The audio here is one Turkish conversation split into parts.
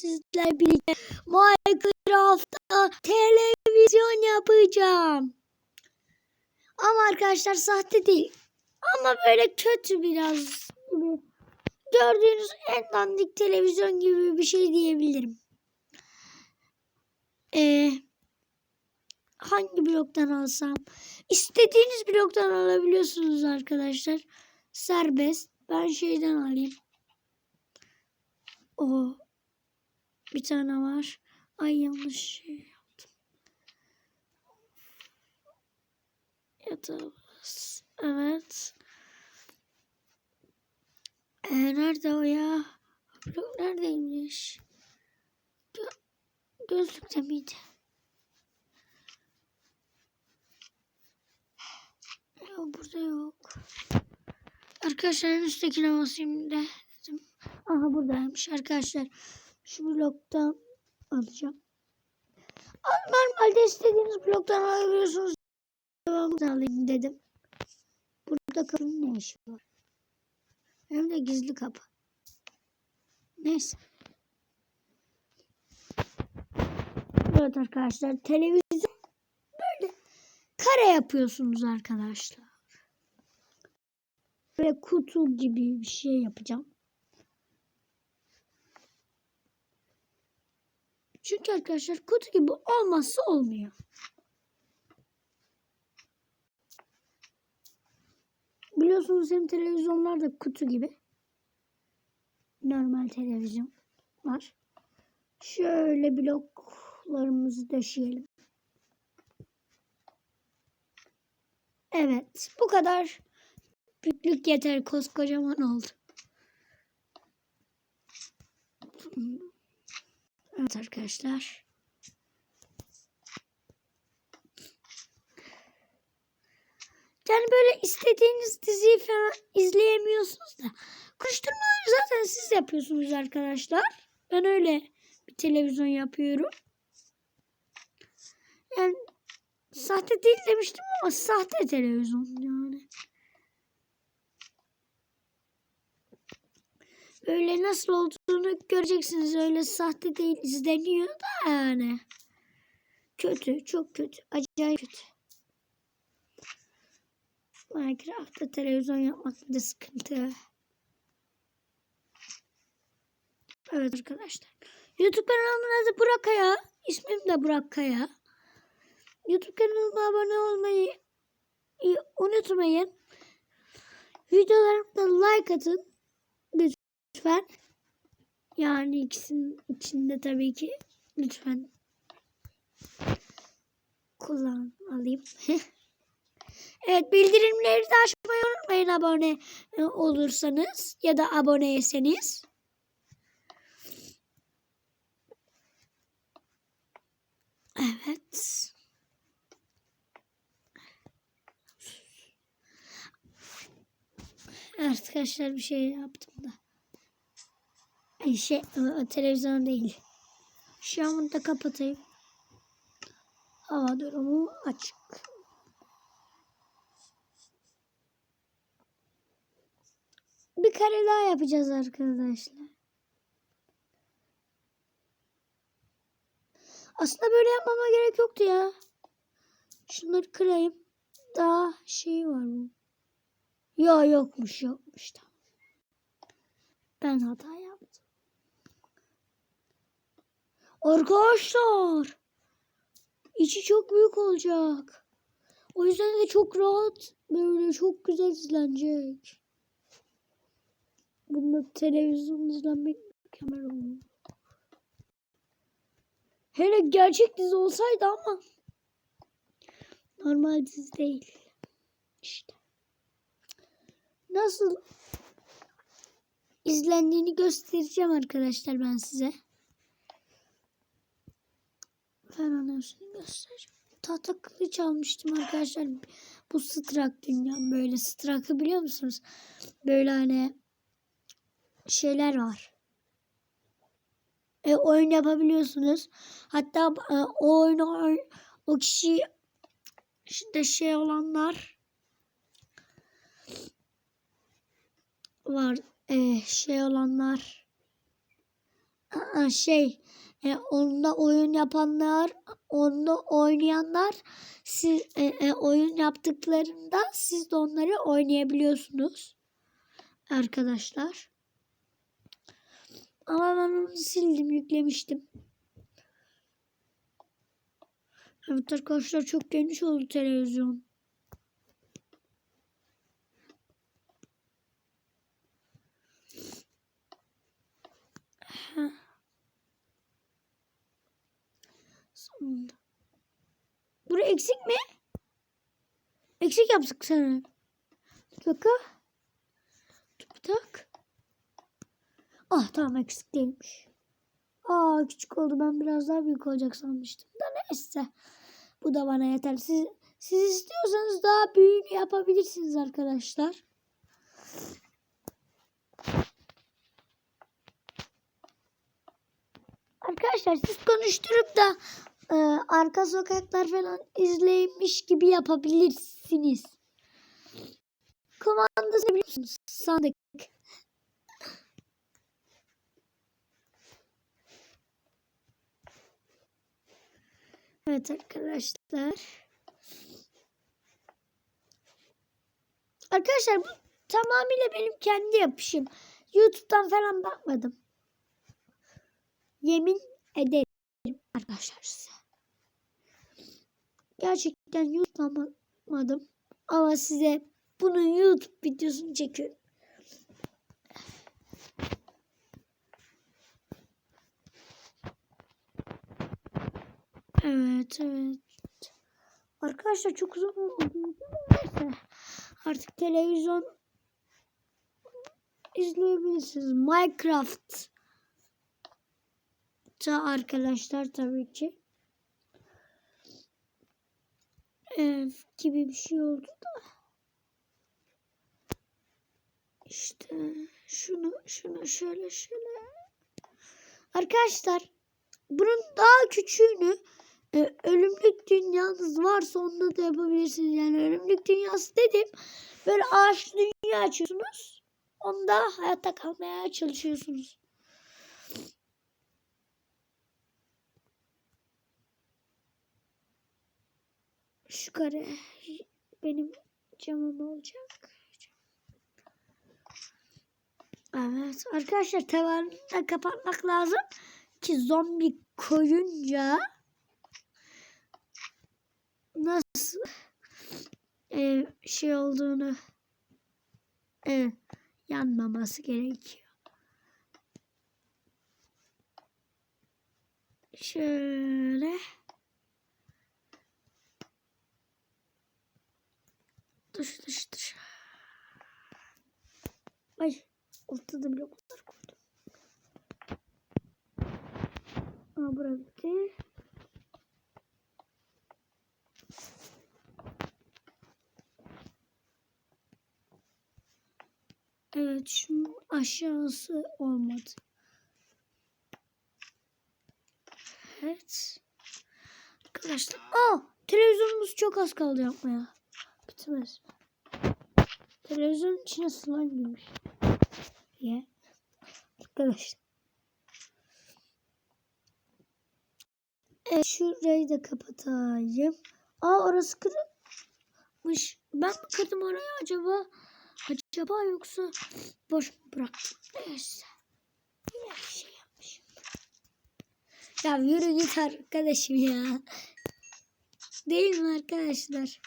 sizlerle birlikte Minecraft'ta televizyon yapacağım. Ama arkadaşlar sahte değil. Ama böyle kötü biraz. Gördüğünüz en dandik televizyon gibi bir şey diyebilirim. Ee, hangi bloktan alsam? İstediğiniz bloktan alabiliyorsunuz arkadaşlar. Serbest. Ben şeyden alayım. O bir tane var. Ay yanlış şey yaptım. Yatağımız. Evet. Ee, nerede o ya? Blok neredeymiş? Gö gözlükte miydi? Yok burada yok. Arkadaşlar en üsttekine basayım da. Aha buradaymış arkadaşlar. Şu bloktan alacağım. Al- Normalde istediğiniz bloktan alabiliyorsunuz. Devamını alayım dedim. Burada kapının ne işi var? Hem de gizli kapı. Neyse. Evet arkadaşlar televizyon böyle kare yapıyorsunuz arkadaşlar. Böyle kutu gibi bir şey yapacağım. Çünkü arkadaşlar kutu gibi olmazsa olmuyor. Biliyorsunuz hem televizyonlar da kutu gibi. Normal televizyon var. Şöyle bloklarımızı döşeyelim. Evet. Bu kadar büyüklük yeter. Koskocaman oldu. Evet arkadaşlar. Yani böyle istediğiniz diziyi falan izleyemiyorsunuz da. Koşturmayı zaten siz yapıyorsunuz arkadaşlar. Ben öyle bir televizyon yapıyorum. Yani sahte değil demiştim ama sahte televizyon yani. Böyle nasıl olduğunu göreceksiniz. Öyle sahte değil izleniyor da yani. Kötü, çok kötü. Acayip kötü. Minecraft'ta televizyon yapmak bir de sıkıntı. Evet arkadaşlar. YouTube kanalımın adı Burak Kaya. İsmim de Burak Kaya. YouTube kanalıma abone olmayı unutmayın. Videolarımda like atın. Lütfen. Yani ikisinin içinde tabii ki. Lütfen. Kullan alayım. Evet bildirimleri de açmayı unutmayın abone e, olursanız ya da aboneyseniz. Evet. Arkadaşlar bir şey yaptım da. Şey e, televizyon değil. Şu an bunu da kapatayım. Hava durumu açık. Bir kare daha yapacağız arkadaşlar. Aslında böyle yapmama gerek yoktu ya. Şunları kırayım. Daha şey var mı? Ya yokmuş yokmuş tamam. Ben hata yaptım. Arkadaşlar. içi çok büyük olacak. O yüzden de çok rahat böyle çok güzel izlenecek. Bunda televizyon izlenmek mükemmel olur. Hele gerçek dizi olsaydı ama normal dizi değil. İşte. Nasıl izlendiğini göstereceğim arkadaşlar ben size. Hepsini göstereceğim. Tahta kılıç almıştım arkadaşlar. Bu Strak dünya böyle. Strak'ı biliyor musunuz? Böyle hani şeyler var. E, oyun yapabiliyorsunuz. Hatta e, o oyunu o kişi işte şey olanlar var. E, şey olanlar şey e, onda oyun yapanlar, onda oynayanlar siz e, e, oyun yaptıklarında siz de onları oynayabiliyorsunuz arkadaşlar. Ama ben onu sildim, yüklemiştim. Evet arkadaşlar çok geniş oldu televizyon. Bura eksik mi? Eksik yaptık sana. Bir dakika. Bir dakika. Ah tamam eksik değilmiş. Aa küçük oldu. Ben biraz daha büyük olacak sanmıştım da neyse. Bu da bana yeter. Siz, siz istiyorsanız daha büyüğünü yapabilirsiniz arkadaşlar. Arkadaşlar siz konuşturup da e, arka sokaklar falan izleymiş gibi yapabilirsiniz. Komandası biliyor musunuz? Sandık. Evet arkadaşlar. Arkadaşlar bu tamamıyla benim kendi yapışım. YouTube'dan falan bakmadım. Yemin ederim arkadaşlar size. Gerçekten YouTube'dan bakmadım. Ama size bunun YouTube videosunu çekiyorum. Evet evet. Arkadaşlar çok uzun oldu. Artık televizyon izleyebilirsiniz. Minecraft ta arkadaşlar tabii ki. Ev gibi bir şey oldu da. İşte şunu şunu şöyle şöyle. Arkadaşlar bunun daha küçüğünü e, ölümlük dünyanız varsa onda da yapabilirsiniz. Yani ölümlük dünyası dedim. Böyle ağaç dünya açıyorsunuz. Onda hayatta kalmaya çalışıyorsunuz. Şu kare benim camım olacak. Evet arkadaşlar tavanı da kapatmak lazım ki zombi koyunca nasıl e, şey olduğunu e, yanmaması gerekiyor. Şöyle dış dış dış. Ay ortada bloklar koydum. Aa bura bitti. Evet şunun aşağısı olmadı. Evet. Arkadaşlar. Aa televizyonumuz çok az kaldı yapmaya. Bitmez. Televizyonun içine slime girmiş. Ye. Arkadaşlar. Evet şurayı da kapatayım. Aa orası kırılmış. Ben mi kırdım orayı acaba? Acaba yoksa boş mu bıraktım? Neyse. Yine bir şey yapmışım. Ya yürü git arkadaşım ya. Değil mi arkadaşlar?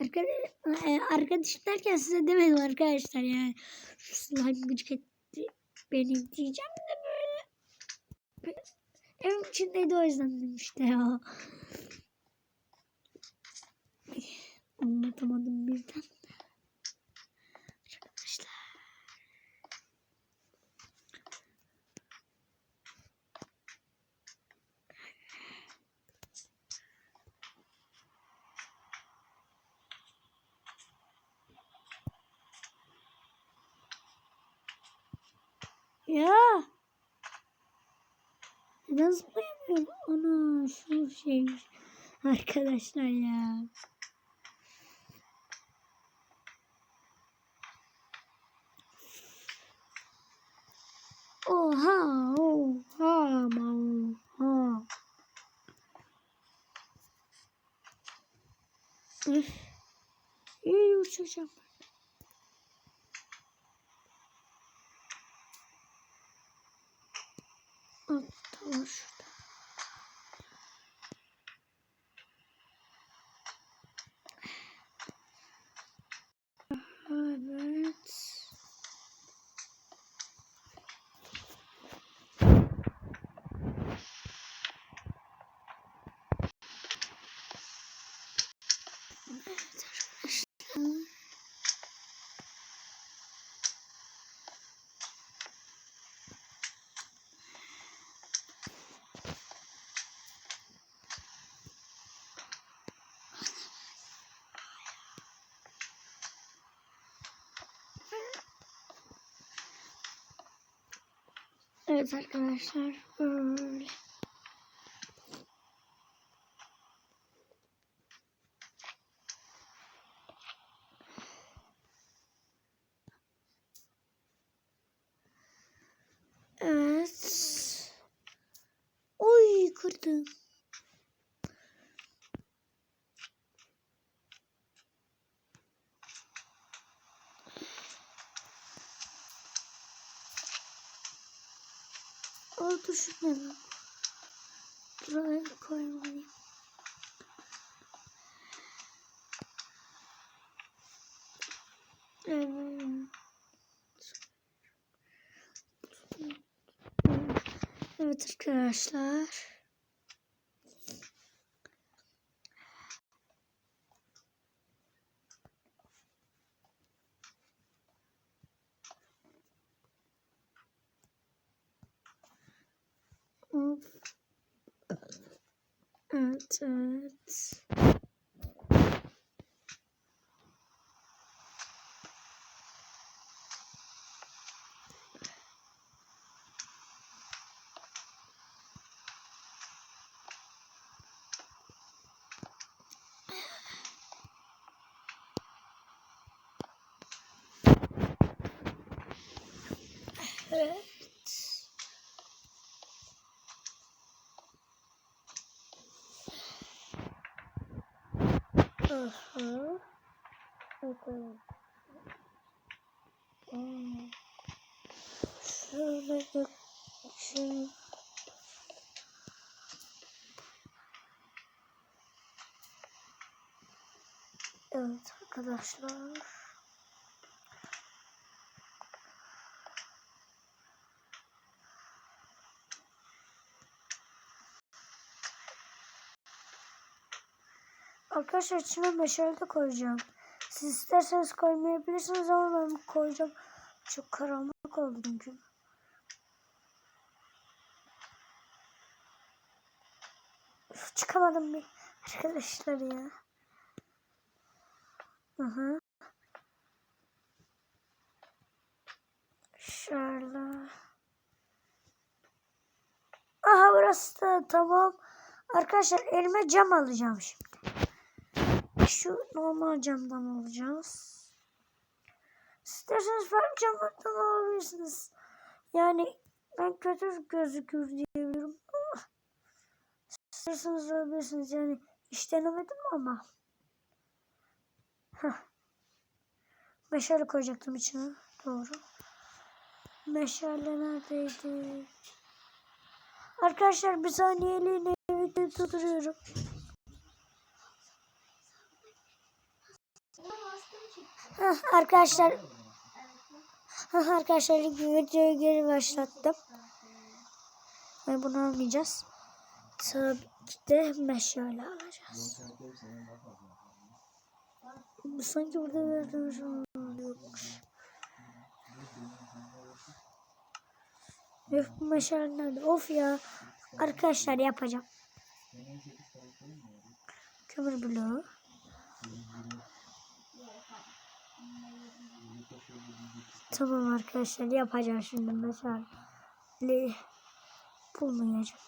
Arkadaş, e, derken size demedim arkadaşlar yani. Şu slime gıcık etti beni diyeceğim de böyle. Evin içindeydi o yüzden demişti ya. Anlatamadım birden. Ya. Neden zıplayamıyorum? Ana şu şeymiş. Arkadaşlar ya. Oha, oha, oha. Üf. İyi uçacağım. Al, tamam şurada. Evet. Evet arkadaşlar. Evet arkadaşlar böyle. Evet. Oy kırdım. Şunları. Buraya koymalıyım. Evet. Evet arkadaşlar. Hop. Evet, evet. Evet. Aha. Bakalım. Şöyle de şöyle. Evet arkadaşlar. Arkadaşlar içine meşale de koyacağım. Siz isterseniz koymayabilirsiniz ama ben koyacağım. Çok karanlık oldu çünkü. Üf, çıkamadım bir arkadaşlar ya. Aha. Şöyle. Aha burası da tamam. Arkadaşlar elime cam alacağım şimdi. Şu normal camdan alacağız. İsterseniz farklı camlardan alabilirsiniz. Yani ben kötü gözükür diyebilirim ama isterseniz alabilirsiniz. Yani hiç denemedim ama. Meşale koyacaktım içine. Doğru. Meşale neredeydi? Arkadaşlar bir saniyeliğine videoyu durduruyorum. Heh, arkadaşlar Heh, arkadaşlar videoyu geri başlattım. Ve bunu almayacağız. Tabii ki de meşale alacağız. Sanki burada verdiğimiz yokmuş. Yok bu meşale nerede? Of ya. Arkadaşlar yapacağım. Kömür bloğu. Tamam arkadaşlar yapacağım şimdi mesela. Le bulmayacağım.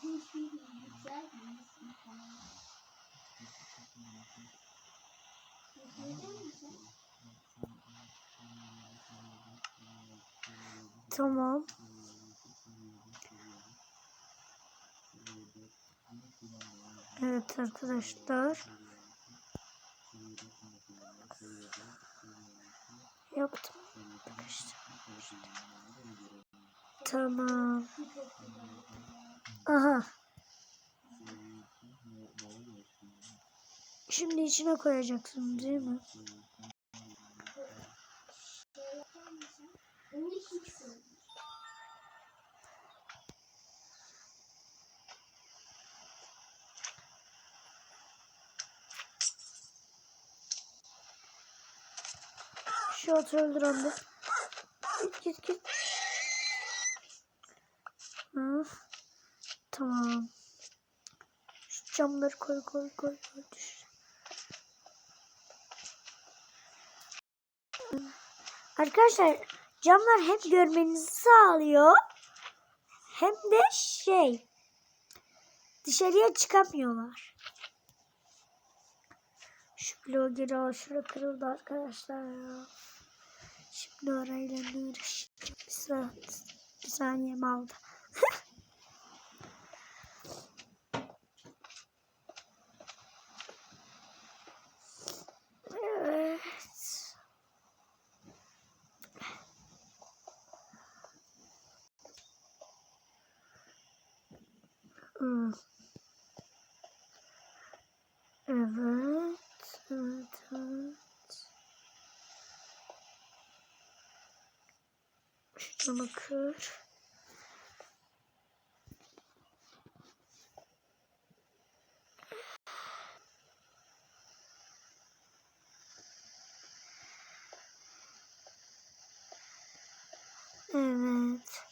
Tamam. Evet arkadaşlar. Yaptım. Tamam. Aha. Şimdi içine koyacaksın değil mi? Şu atı öldür anne. Git git. Hı. Tamam. Şu camları koy koy koy koy düş. Arkadaşlar camlar hem görmenizi sağlıyor hem de şey dışarıya çıkamıyorlar. Şu bloğu geri al. Şurada kırıldı arkadaşlar ya. Şimdi orayla ne uğraşacağım? Bir, saat, bir saniyem aldı. evet. Evet, evet, evet. Şu camı Evet.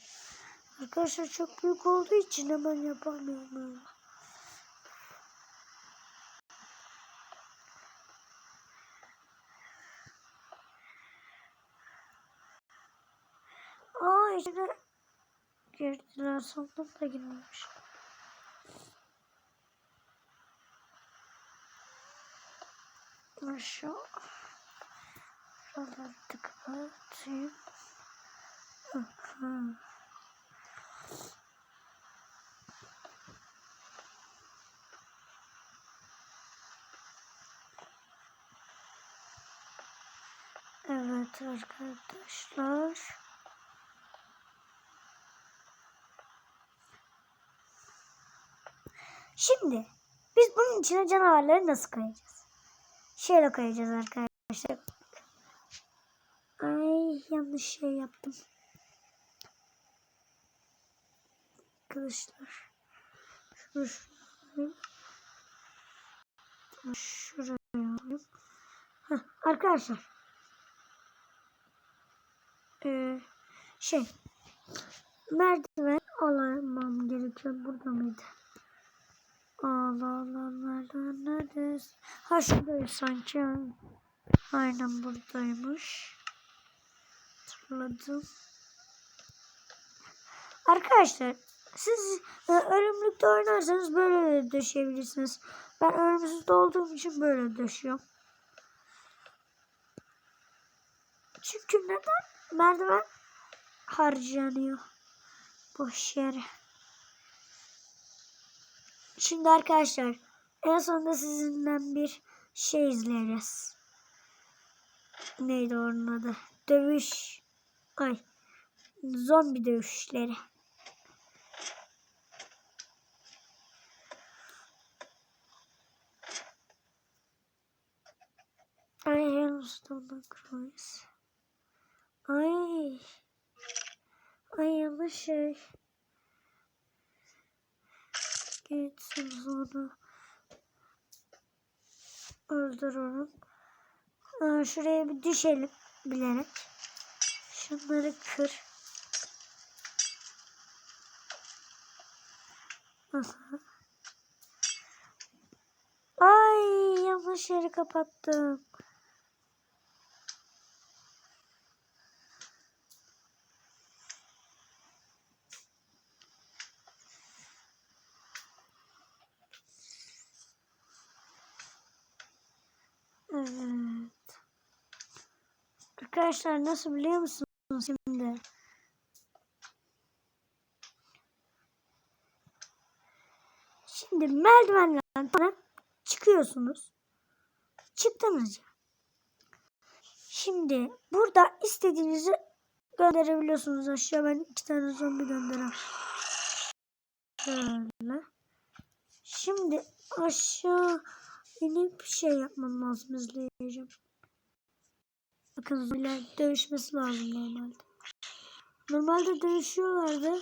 Arkadaşlar çok büyük olduğu için hemen yapamıyorum. Aa içine girdiler sandım da girmemiş. Aşağı. Şuraları. Aha. Evet arkadaşlar. Şimdi biz bunun içine canavarları nasıl koyacağız? Şöyle koyacağız arkadaşlar. Ay yanlış şey yaptım. Arkadaşlar. Şuraya. Heh, arkadaşlar. Ee, şey. Merdiven alamam gerekiyor. Burada mıydı? Allah Allah merdiven nerede? Ha şuradaydı sanki. Aynen buradaymış. Hatırladım. Arkadaşlar siz e, ölümlükte oynarsanız böyle döşeyebilirsiniz. Ben ölümsüzde olduğum için böyle döşüyorum. Çünkü neden? Merdiven harcanıyor. Boş yere. Şimdi arkadaşlar en sonunda sizinle bir şey izleriz. Neydi onun adı? Dövüş. Ay. Zombi dövüşleri. Ay Yellowstone'dan Cruise. Ay. Ay yanlış şey. Gitsin sonra. Öldür onu. Aa, şuraya bir düşelim bilerek. Şunları kır. Aha. Ay yanlış yeri kapattım. Evet. Arkadaşlar nasıl biliyor musunuz şimdi? Şimdi merdivenle sonra çıkıyorsunuz. Çıktınız ya. Şimdi burada istediğinizi gönderebiliyorsunuz aşağı. Ben iki tane zombi göndereyim. Şöyle. Şimdi aşağı inip şey yapmam lazım izleyeceğim. Zombiler dövüşmesi lazım normalde. Normalde dövüşüyorlardı.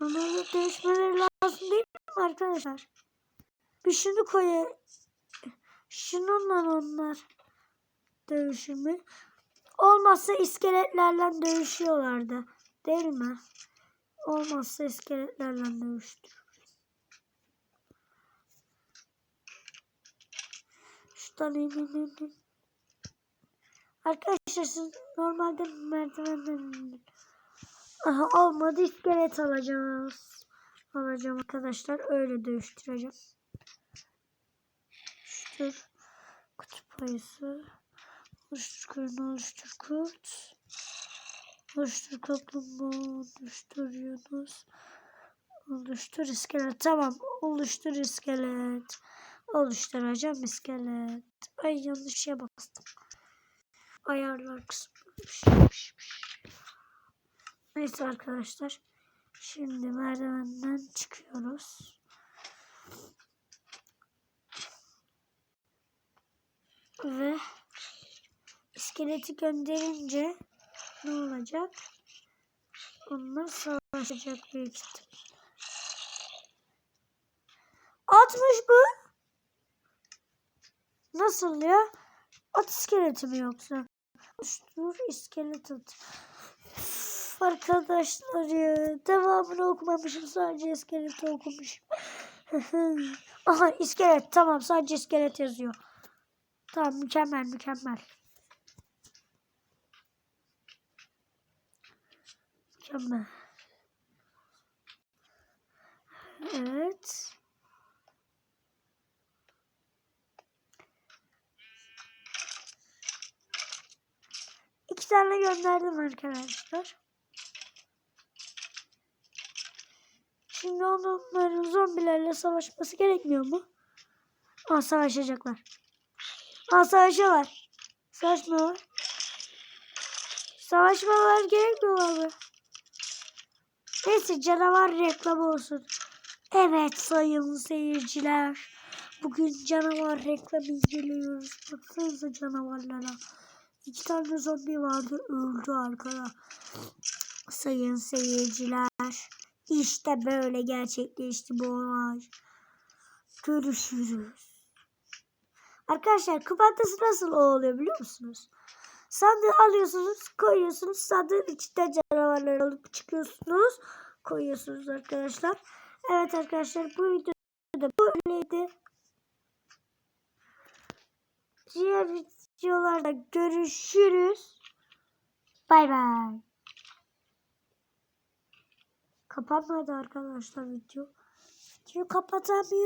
Normalde dövüşmeleri lazım değil mi arkadaşlar? Bir şunu koy. Şununla onlar dövüşür mü? Olmazsa iskeletlerle dövüşüyorlardı. Değil mi? Olmazsa iskeletlerle dövüştür. Şuradan in in in in. Arkadaşlar siz normalde merdivenden. Aha olmadı iskelet alacağız. Alacağım arkadaşlar. Öyle dövüştüreceğim. Oluştur. Kutup ayısı. Oluştur kırını oluştur kurt. Oluştur kaplumbağa. Oluştur yunus. Oluştur iskelet. Tamam. Oluştur iskelet. Oluşturacağım iskelet. Ay yanlış şeye bastım. Ayarlar kısmıymış. Neyse arkadaşlar. Şimdi merdivenden çıkıyoruz. Ve iskeleti gönderince ne olacak? Onlar savaşacak büyük ihtimal. Atmış bu. Nasıl ya? At iskeleti mi yoksa? Dur iskelet at. Üf, Arkadaşlar ya devamını okumamışım sadece iskeleti okumuşum. Aha iskelet tamam sadece iskelet yazıyor. Tamam mükemmel mükemmel. Mükemmel. Evet. İki tane gönderdim arkadaşlar. Şimdi onların zombilerle savaşması gerekmiyor mu? Aa savaşacaklar. Aa savaşıyorlar. Savaşmıyorlar. Savaşmalar gerekmiyor abi. Neyse canavar reklamı olsun. Evet sayın seyirciler. Bugün canavar reklamı izliyoruz. Baksanıza canavarlara. İki tane zombi vardı öldü arkada. Sayın seyirciler. İşte böyle gerçekleşti bu olay. Görüşürüz. Arkadaşlar kupattası nasıl oluyor biliyor musunuz? Sandığı alıyorsunuz, koyuyorsunuz. Sandığın içinden canavarları alıp çıkıyorsunuz. Koyuyorsunuz arkadaşlar. Evet arkadaşlar bu videoda böyleydi. Diğer videolarda görüşürüz. Bay bay. Kapanmadı arkadaşlar video. Video kapatamıyorum.